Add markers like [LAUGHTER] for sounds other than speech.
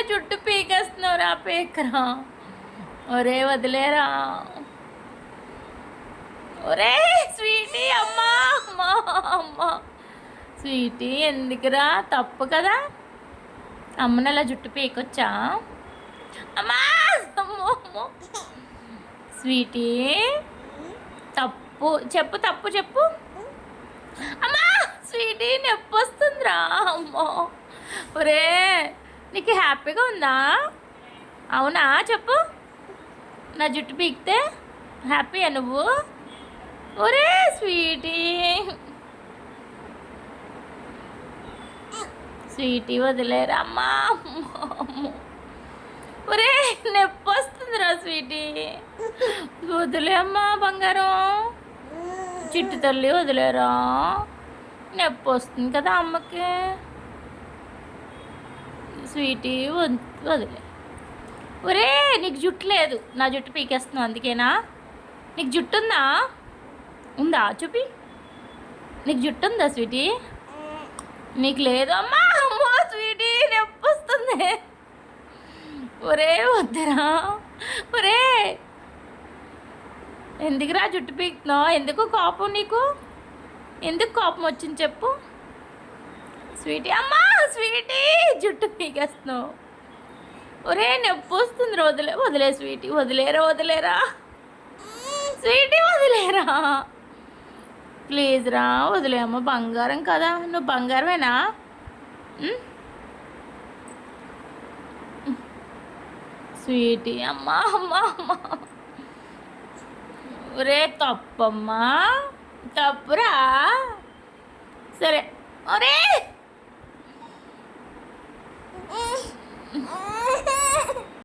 నా జుట్టు పీకేస్తున్నావురా పీకరా. ఒరే వదిలేరా. ఒరే స్వీటీ అమ్మా అమ్మా అమ్మా. స్వీటీ ఎందుకురా? తప్పు కదా. అమ్మని అలా జుట్టు పీకొచ్చా? అమ్మా అమ్మో అమ్మో. స్వీటీ తప్పు చెప్పు తప్పు చెప్పు. అమ్మా స్వీటీ నొప్పి వస్తుందిరా అమ్మో. ఒరే నీకు హ్యాపీగా ఉందా? అవునా? చెప్పు. నా జుట్టు పీకితే హ్యాపీయా నువ్వు? ఒరే స్వీటీ. స్వీటీ వదిలేరా అమ్మా? ఒరే నొప్పి వస్తుందిరా స్వీటీ. వదిలే అమ్మా బంగారం. చిట్టు తల్లి వదిలేరా? నొప్పి వస్తుంది కదా అమ్మకి. స్వీటీ వదిలే. ఒరే నీకు జుట్టు లేదు. నా జుట్టు పీకేస్తున్నావు అందుకేనా? నీకు జుట్టు ఉందా? ఉందా చూపి. నీకు జుట్టు ఉందా స్వీటీ? నీకు లేదు. అమ్మా అమ్మో స్వీటీ నొప్పి వస్తుంది. ఒరే వద్దురా. ఒరే. ఎందుకురా జుట్టు పీకుతున్నావు? ఎందుకు కోపం నీకు? ఎందుకు కోపం వచ్చింది చెప్పు. స్వీటీ అమ్మా! స్వీటీ. జుట్టు పీకేస్తున్నావు. ఒరే నొప్పి వస్తుంది వదిలే వదిలే స్వీటీ వదిలేరా వదిలేరా? స్వీటీ వదిలేరా? ప్లీజ్ రా వదిలేమ్మ బంగారం కదా నువ్వు బంగారమేనా? స్వీటీ అమ్మా అమ్మా అమ్మా. ఒరే తప్పమ్మా తప్పురా. సరే ఒరే! Mm-hmm. [LAUGHS]